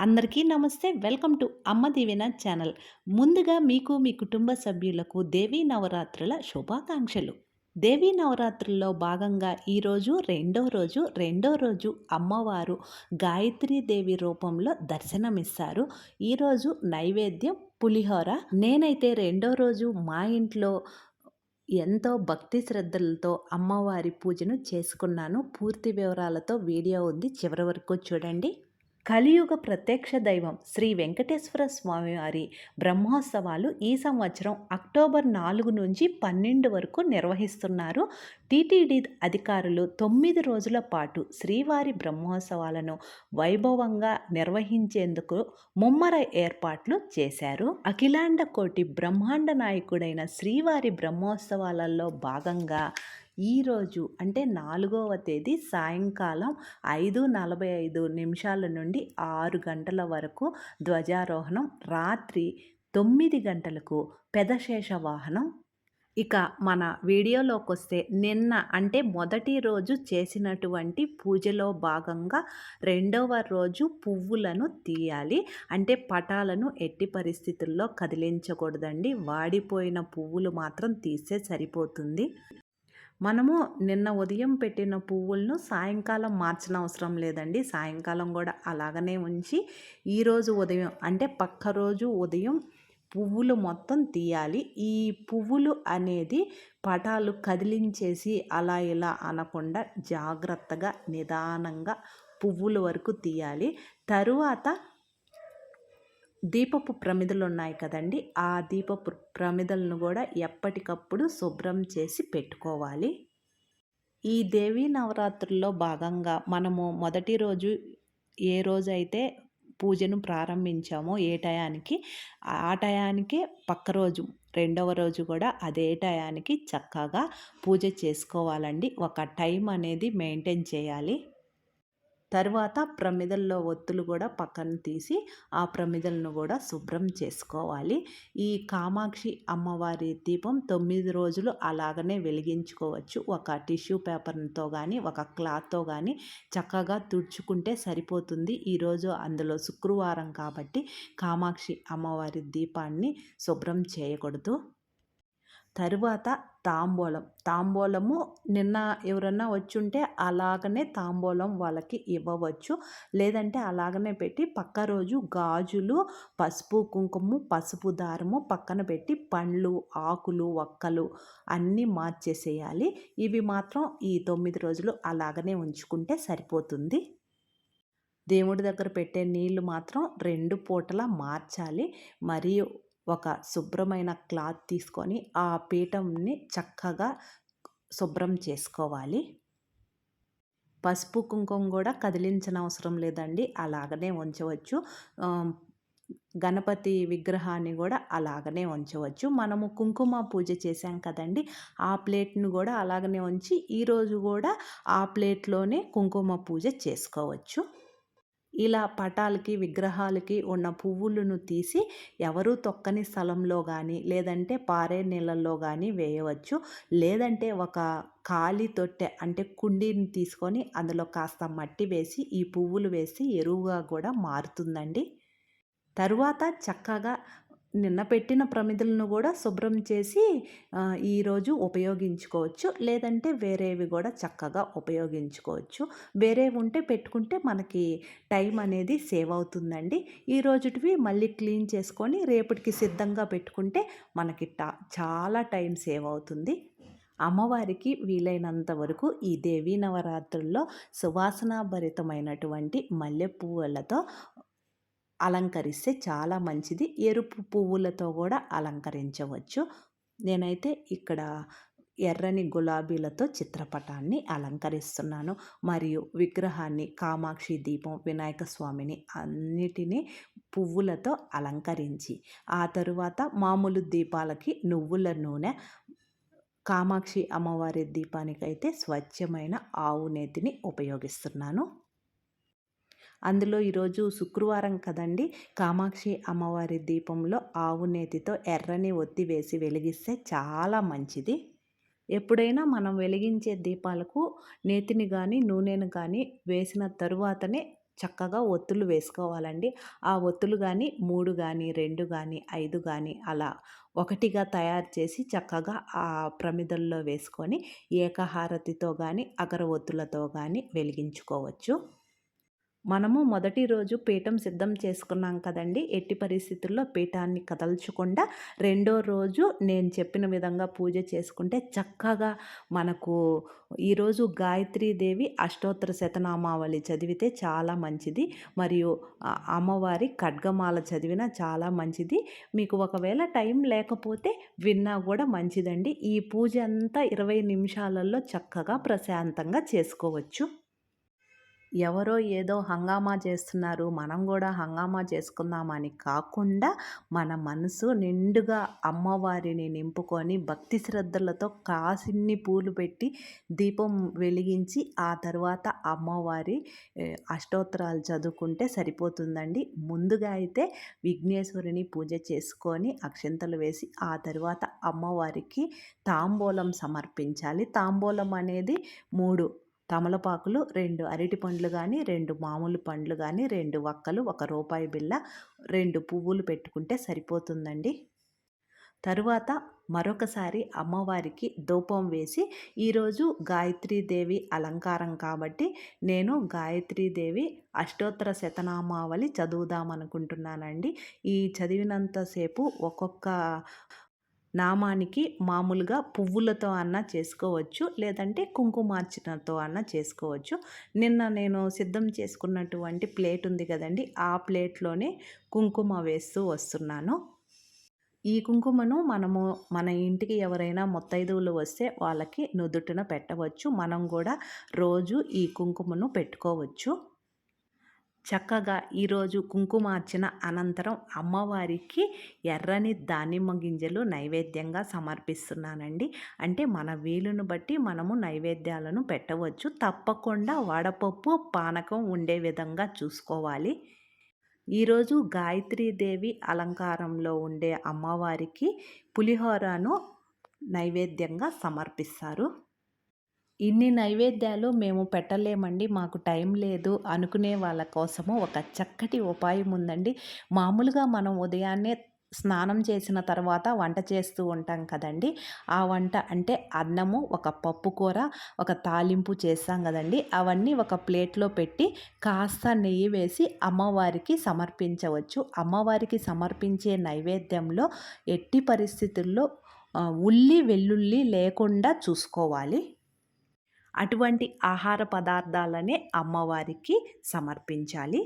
అందరికీ నమస్తే. Welcome to అమ్మ దీవెన ఛానల్. ముందుగా మీకు మీ కుటుంబ సభ్యులకు దేవీ నవరాత్రుల శుభాకాంక్షలు. దేవీ నవరాత్రుల్లో భాగంగా ఈరోజు రెండో రోజు రెండో రోజు అమ్మవారు దేవి రూపంలో దర్శనమిస్తారు. ఈరోజు నైవేద్యం పులిహోర. నేనైతే రెండో రోజు మా ఇంట్లో ఎంతో భక్తి శ్రద్ధలతో అమ్మవారి పూజను చేసుకున్నాను. పూర్తి వివరాలతో వీడియో ఉంది. చివరి వరకు చూడండి. కలియుగ ప్రత్యక్ష దైవం శ్రీ వెంకటేశ్వర స్వామి వారి బ్రహ్మోత్సవాలు ఈ సంవత్సరం అక్టోబర్ నాలుగు నుంచి పన్నెండు వరకు నిర్వహిస్తున్నారు. టీటీడీ అధికారులు తొమ్మిది రోజుల పాటు శ్రీవారి బ్రహ్మోత్సవాలను వైభవంగా నిర్వహించేందుకు ముమ్మర ఏర్పాట్లు చేశారు. అఖిలాండ కోటి బ్రహ్మాండ నాయకుడైన శ్రీవారి బ్రహ్మోత్సవాలలో భాగంగా ఈరోజు అంటే నాలుగవ తేదీ సాయంకాలం ఐదు నలభై ఐదు నిమిషాల నుండి ఆరు గంటల వరకు ధ్వజారోహణం రాత్రి తొమ్మిది గంటలకు పెదశేష వాహనం. ఇక మన వీడియోలోకి వస్తే నిన్న అంటే మొదటి రోజు చేసినటువంటి పూజలో భాగంగా రెండవ రోజు పువ్వులను తీయాలి. అంటే పటాలను ఎట్టి పరిస్థితుల్లో కదిలించకూడదండి. వాడిపోయిన పువ్వులు మాత్రం తీస్తే సరిపోతుంది. మనము నిన్న ఉదయం పెట్టిన పువ్వులను సాయంకాలం మార్చిన అవసరం లేదండి. సాయంకాలం కూడా అలాగనే ఉంచి ఈరోజు ఉదయం అంటే పక్క రోజు ఉదయం పువ్వులు మొత్తం తీయాలి. ఈ పువ్వులు అనేది పటాలు కదిలించేసి అలా ఇలా అనకుండా జాగ్రత్తగా నిదానంగా పువ్వుల వరకు తీయాలి. తరువాత దీపపు ప్రమిదలు ఉన్నాయి కదండి. ఆ దీపపు ప్రమిదలను కూడా ఎప్పటికప్పుడు శుభ్రం చేసి పెట్టుకోవాలి. ఈ దేవీ నవరాత్రుల్లో భాగంగా మనము మొదటి రోజు ఏ రోజైతే పూజను ప్రారంభించామో ఏ టయానికి ఆ టయానికే పక్క రోజు రెండవ రోజు కూడా అదే టయానికి చక్కగా పూజ చేసుకోవాలండి. ఒక టైం అనేది మెయింటైన్ చేయాలి. తర్వాత ప్రమిదల్లో ఒత్తులు కూడా పక్కన తీసి ఆ ప్రమిదలను కూడా శుభ్రం చేసుకోవాలి. ఈ కామాక్షి అమ్మవారి దీపం తొమ్మిది రోజులు అలాగనే వెలిగించుకోవచ్చు. ఒక టిష్యూ పేపర్తో కానీ ఒక క్లాత్తో కానీ చక్కగా తుడుచుకుంటే సరిపోతుంది. ఈరోజు అందులో శుక్రవారం కాబట్టి కామాక్షి అమ్మవారి దీపాన్ని శుభ్రం చేయకూడదు. తరువాత తాంబూలం. తాంబూలము నిన్న ఎవరన్నా వచ్చుంటే అలాగనే తాంబూలం వాళ్ళకి ఇవ్వవచ్చు. లేదంటే అలాగనే పెట్టి పక్క రోజు గాజులు పసుపు కుంకుమ పసుపు దారము పక్కన పెట్టి పండ్లు ఆకులు ఒక్కలు అన్నీ మార్చేసేయాలి. ఇవి మాత్రం ఈ తొమ్మిది రోజులు అలాగనే ఉంచుకుంటే సరిపోతుంది. దేవుడి దగ్గర పెట్టే నీళ్ళు మాత్రం రెండు పూటలా మార్చాలి. మరియు ఒక శుభ్రమైన క్లాత్ తీసుకొని ఆ పీఠంని చక్కగా శుభ్రం చేసుకోవాలి. పసుపు కుంకుమ కూడా కదిలించిన అవసరం లేదండి. అలాగనే ఉంచవచ్చు. గణపతి విగ్రహాన్ని కూడా అలాగనే ఉంచవచ్చు. మనము కుంకుమ పూజ చేసాం కదండి. ఆ ప్లేట్ను కూడా అలాగనే ఉంచి ఈరోజు కూడా ఆ ప్లేట్లోనే కుంకుమ పూజ చేసుకోవచ్చు. ఇలా పటాలకి విగ్రహాలకి ఉన్న పువ్వులను తీసి ఎవరు తొక్కని స్థలంలో కానీ లేదంటే పారే నీళ్ళల్లో కానీ వేయవచ్చు. లేదంటే ఒక ఖాళీ తొట్టె అంటే కుండీని తీసుకొని అందులో కాస్త మట్టి వేసి ఈ పువ్వులు వేసి ఎరువుగా కూడా మారుతుందండి. తరువాత చక్కగా నిన్న పెట్టిన ప్రమిదలను కూడా శుభ్రం చేసి ఈరోజు ఉపయోగించుకోవచ్చు. లేదంటే వేరేవి కూడా చక్కగా ఉపయోగించుకోవచ్చు. వేరే ఉంటే పెట్టుకుంటే మనకి టైం అనేది సేవ్ అవుతుందండి. ఈ రోజుటివి మళ్ళీ క్లీన్ చేసుకొని రేపటికి సిద్ధంగా పెట్టుకుంటే మనకి చాలా టైం సేవ్ అవుతుంది. అమ్మవారికి వీలైనంత వరకు ఈ దేవీ నవరాత్రుల్లో సువాసనాభరితమైనటువంటి మల్లె పువ్వులతో అలంకరిస్తే చాలా మంచిది. ఎరుపు పువ్వులతో కూడా అలంకరించవచ్చు. నేనైతే ఇక్కడ ఎర్రని గులాబీలతో చిత్రపటాన్ని అలంకరిస్తున్నాను. మరియు విగ్రహాన్ని కామాక్షి దీపం వినాయక స్వామిని అన్నిటినీ పువ్వులతో అలంకరించి ఆ తరువాత మామూలు దీపాలకి నువ్వుల నూనె కామాక్షి అమ్మవారి దీపానికైతే స్వచ్ఛమైన ఆవు నేతిని ఉపయోగిస్తున్నాను. అందులో ఈరోజు శుక్రవారం కదండి కామాక్షి అమ్మవారి దీపంలో ఆవు నేతితో ఎర్రని ఒత్తి వేసి వెలిగిస్తే చాలా మంచిది. ఎప్పుడైనా మనం వెలిగించే దీపాలకు నేతిని కానీ నూనెను కానీ వేసిన తరువాతనే చక్కగా ఒత్తులు వేసుకోవాలండి. ఆ ఒత్తులు కానీ మూడు కానీ రెండు కానీ ఐదు కానీ అలా ఒకటిగా తయారు చేసి చక్కగా ఆ ప్రమిదల్లో వేసుకొని ఏకహారతితో కానీ అగరవత్తులతో కానీ వెలిగించుకోవచ్చు. మనము మొదటి రోజు పీఠం సిద్ధం చేసుకున్నాం కదండి. ఎట్టి పరిస్థితుల్లో పీఠాన్ని కదల్చకుండా రెండో రోజు నేను చెప్పిన విధంగా పూజ చేసుకుంటే చక్కగా మనకు ఈరోజు దేవి అష్టోత్తర శతనామావళి చదివితే చాలా మంచిది. మరియు అమ్మవారి ఖడ్గమాల చదివిన చాలా మంచిది. మీకు ఒకవేళ టైం లేకపోతే విన్నా కూడా మంచిదండి. ఈ పూజ అంతా ఇరవై నిమిషాలలో చక్కగా ప్రశాంతంగా చేసుకోవచ్చు. ఎవరో ఏదో హంగామా చేస్తున్నారు మనం కూడా హంగామా చేసుకుందామని కాకుండా మన మనసు నిండుగా అమ్మవారిని నింపుకొని భక్తి శ్రద్ధలతో కాసిన్ని పూలు పెట్టి దీపం వెలిగించి ఆ తర్వాత అమ్మవారి అష్టోత్తరాలు చదువుకుంటే సరిపోతుందండి. ముందుగా అయితే విఘ్నేశ్వరిని పూజ చేసుకొని అక్షంతలు వేసి ఆ తర్వాత అమ్మవారికి తాంబూలం సమర్పించాలి. తాంబూలం అనేది మూడు తమలపాకులు రెండు అరటి పండ్లు కానీ రెండు మామూలు పండ్లు కానీ రెండు వక్కలు ఒక రూపాయి బిల్ల రెండు పువ్వులు పెట్టుకుంటే సరిపోతుందండి. తరువాత మరొకసారి అమ్మవారికి ధూపం వేసి ఈరోజు గాయత్రీదేవి అలంకారం కాబట్టి నేను గాయత్రీదేవి అష్టోత్తర శతనామావళి చదువుదామనుకుంటున్నానండి ఈ చదివినంతసేపు ఒక్కొక్క నామానికి మామూలుగా పువ్వులతో అన్నా చేసుకోవచ్చు లేదంటే కుంకుమార్చనతో అన్నా చేసుకోవచ్చు. నిన్న నేను సిద్ధం చేసుకున్నటువంటి ప్లేట్ ఉంది కదండి ఆ ప్లేట్లోనే కుంకుమ వేస్తూ వస్తున్నాను. ఈ కుంకుమను మనము మన ఇంటికి ఎవరైనా ముత్తైదువులు వస్తే వాళ్ళకి నుదుటిన పెట్టవచ్చు. మనం కూడా రోజు ఈ కుంకుమను పెట్టుకోవచ్చు. చక్కగా ఈరోజు కుంకుమార్చన అనంతరం అమ్మవారికి ఎర్రని దానిమ్మ గింజలు నైవేద్యంగా సమర్పిస్తున్నానండి. అంటే మన వీలును బట్టి మనము నైవేద్యాలను పెట్టవచ్చు. తప్పకుండా వడపప్పు పానకం ఉండే విధంగా చూసుకోవాలి. ఈరోజు గాయత్రీదేవి అలంకారంలో ఉండే అమ్మవారికి పులిహోరను నైవేద్యంగా సమర్పిస్తారు. ఇన్ని నైవేద్యాలు మేము పెట్టలేమండి మాకు టైం లేదు అనుకునే వాళ్ళ కోసము ఒక చక్కటి ఉపాయం ఉందండి. మామూలుగా మనం ఉదయాన్నే స్నానం చేసిన తర్వాత వంట చేస్తూ ఉంటాం కదండి. ఆ వంట అంటే అన్నము ఒక పప్పు కూర ఒక తాలింపు చేస్తాం కదండి. అవన్నీ ఒక ప్లేట్లో పెట్టి కాస్త నెయ్యి వేసి అమ్మవారికి సమర్పించవచ్చు. అమ్మవారికి సమర్పించే నైవేద్యంలో ఎట్టి పరిస్థితుల్లో ఉల్లి వెల్లుల్లి లేకుండా చూసుకోవాలి. అటువంటి ఆహార పదార్థాలనే అమ్మవారికి సమర్పించాలి.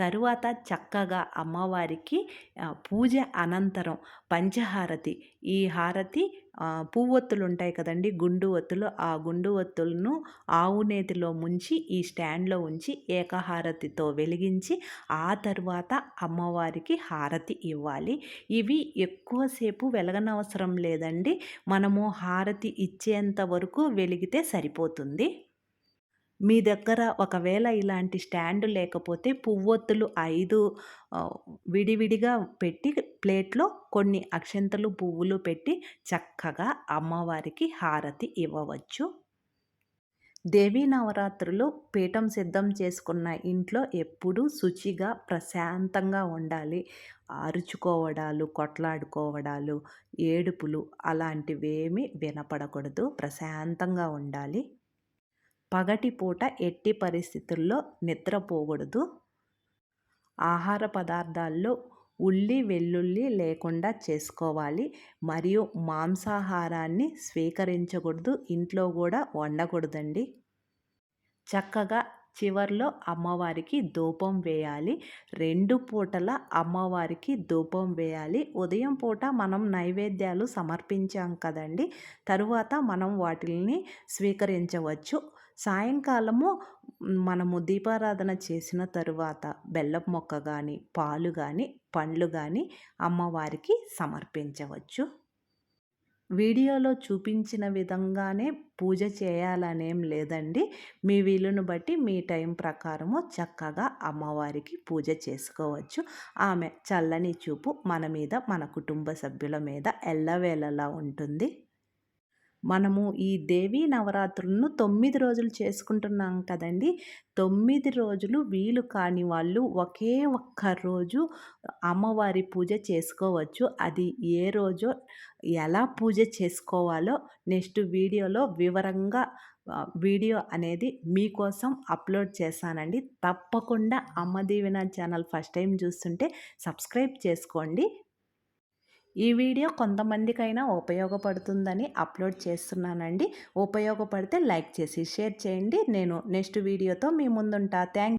తరువాత చక్కగా అమ్మవారికి పూజ అనంతరం పంచహారతి. ఈ హారతి పువ్వొత్తులు ఉంటాయి కదండి గుండు ఒత్తులు. ఆ గుండు ఒత్తులను ఆవు నేతిలో ముంచి ఈ స్టాండ్లో ఉంచి ఏకహారతితో వెలిగించి ఆ తర్వాత అమ్మవారికి హారతి ఇవ్వాలి. ఇవి ఎక్కువసేపు వెలగనవసరం లేదండి. మనము హారతి ఇచ్చేంత వరకు వెలిగితే సరిపోతుంది. మీ దగ్గర ఒకవేళ ఇలాంటి స్టాండ్ లేకపోతే పువ్వొత్తులు ఐదు విడివిడిగా పెట్టి ప్లేట్లో కొన్ని అక్షంతలు పువ్వులు పెట్టి చక్కగా అమ్మవారికి హారతి ఇవ్వవచ్చు. దేవీ నవరాత్రులు పీఠం సిద్ధం చేసుకున్న ఇంట్లో ఎప్పుడూ శుచిగా ప్రశాంతంగా ఉండాలి. అరుచుకోవడాలు కొట్లాడుకోవడాలు ఏడుపులు అలాంటివేమీ వినపడకూడదు. ప్రశాంతంగా ఉండాలి. పగటిపూట ఎట్టి పరిస్థితుల్లో నిద్రపోకూడదు. ఆహార పదార్థాల్లో ఉల్లి వెల్లుల్లి లేకుండా చేసుకోవాలి. మరియు మాంసాహారాన్ని స్వీకరించకూడదు. ఇంట్లో కూడా వండకూడదండి. చక్కగా చివర్లో అమ్మవారికి ధూపం వేయాలి. రెండు పూటల అమ్మవారికి ధూపం వేయాలి. ఉదయం పూట మనం నైవేద్యాలు సమర్పించాం కదండి. తరువాత మనం వాటిని స్వీకరించవచ్చు. సాయంకాలము మనము దీపారాధన చేసిన తరువాత బెల్లం మొక్క కానీ పాలు కానీ పండ్లు కానీ అమ్మవారికి సమర్పించవచ్చు. వీడియోలో చూపించిన విధంగానే పూజ చేయాలనేం లేదండి. మీ వీలును బట్టి మీ టైం ప్రకారము చక్కగా అమ్మవారికి పూజ చేసుకోవచ్చు. ఆమె చల్లని చూపు మన మీద మన కుటుంబ సభ్యుల మీద ఎల్లవేళలా ఉంటుంది. మనము ఈ దేవీ నవరాత్రులను తొమ్మిది రోజులు చేసుకుంటున్నాం కదండి. తొమ్మిది రోజులు వీలు కాని వాళ్ళు ఒకే ఒక్క రోజు అమ్మవారి పూజ చేసుకోవచ్చు. అది ఏ రోజో ఎలా పూజ చేసుకోవాలో నెక్స్ట్ వీడియోలో వివరంగా వీడియో అనేది మీకోసం అప్లోడ్ చేశానండి. తప్పకుండా అమ్మ దీవెన ఛానల్ ఫస్ట్ టైం చూస్తుంటే సబ్స్క్రైబ్ చేసుకోండి. ఈ వీడియో కొంతమందికైనా ఉపయోగపడుతుందని అప్లోడ్ చేస్తున్నానండి. ఉపయోగపడితే లైక్ చేసి షేర్ చేయండి. నేను నెక్స్ట్ వీడియోతో మీ ముందుంటా. థ్యాంక్